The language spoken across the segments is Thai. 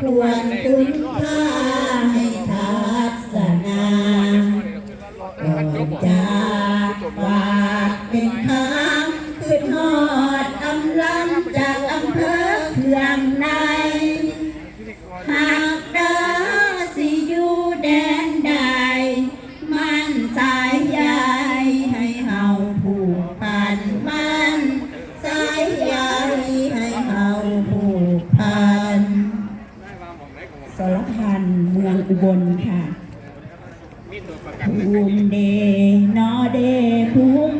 ควรคุ้นค่าให้ทัศนาก่อนจะฝากเป็นคำคือทอดอำลา สรพันเมืองอุบลค่ะภูมิเดนอเดภูมิ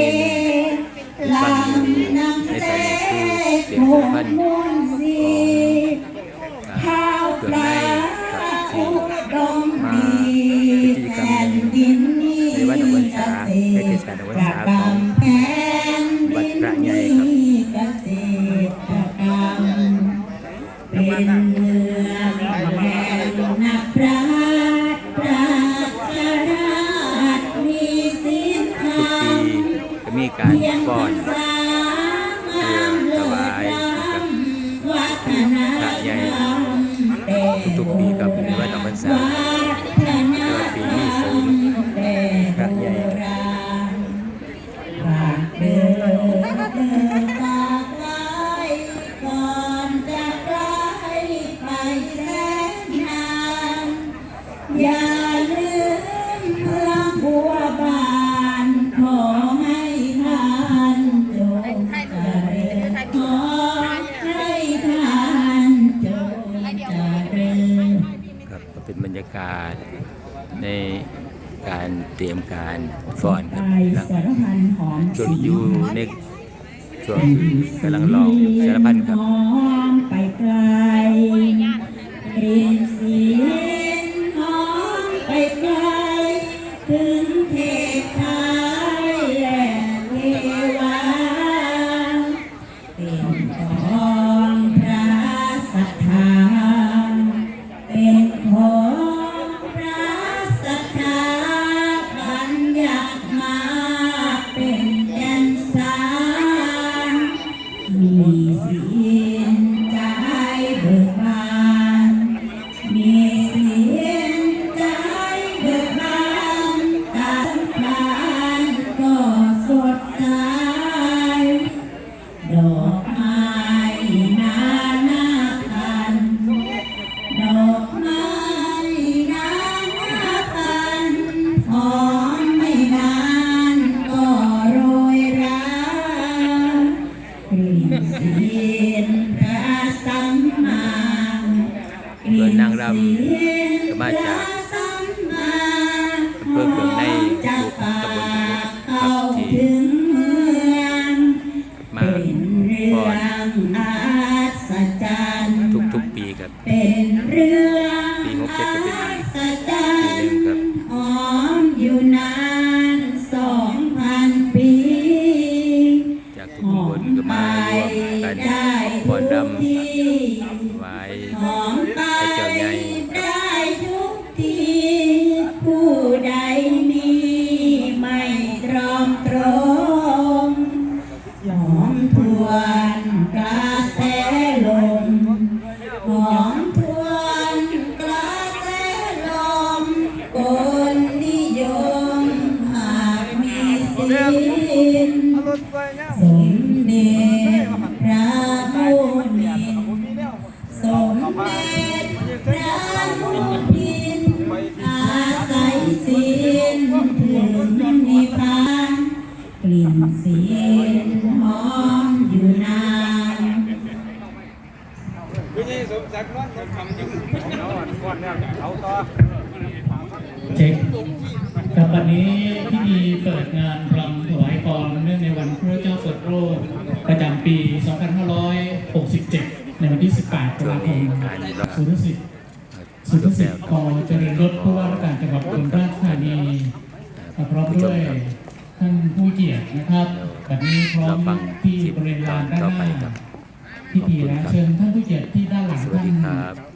ดลำนำเจ๊หกมูลสีข้าวปลาอุดมดีแผ่นดินนี้เกษตร การป้อนเพื่อถวายกับพระใหญ่ทุกปี เป็นบรรยากาศในการเตรียมการสอนครับนอยู่ในช่วงกำลังลองสารพันครับ บ่อดำไว้ไปเจ้าใได้ทุกทีผู้ใดมีไม่ตรอมตรงยอมทวนกระแสลมหอมทวนกระแสลมคนนิยมหากมีสิ้นสม เช็คครับวันนี้พิธีเปิดงานรำถวายพรเนื่องในวันพระเจ้าเปิดโลกประจำปี 2567 ในวันที่ 18ตุลาคมสุรสิทธิ์สุรสิทธิ์กอเจริญรถผู้ว่าราชการจังหวัดอุบลราชธานีพร้อมด้วยท่านผู้เกียรตินะครับแบบนี้พร้อมที่บริเวณลานด้านหน้า พิธีแล้วเชิญท่านผู้เกียรติที่ด้านหลังท่านครับ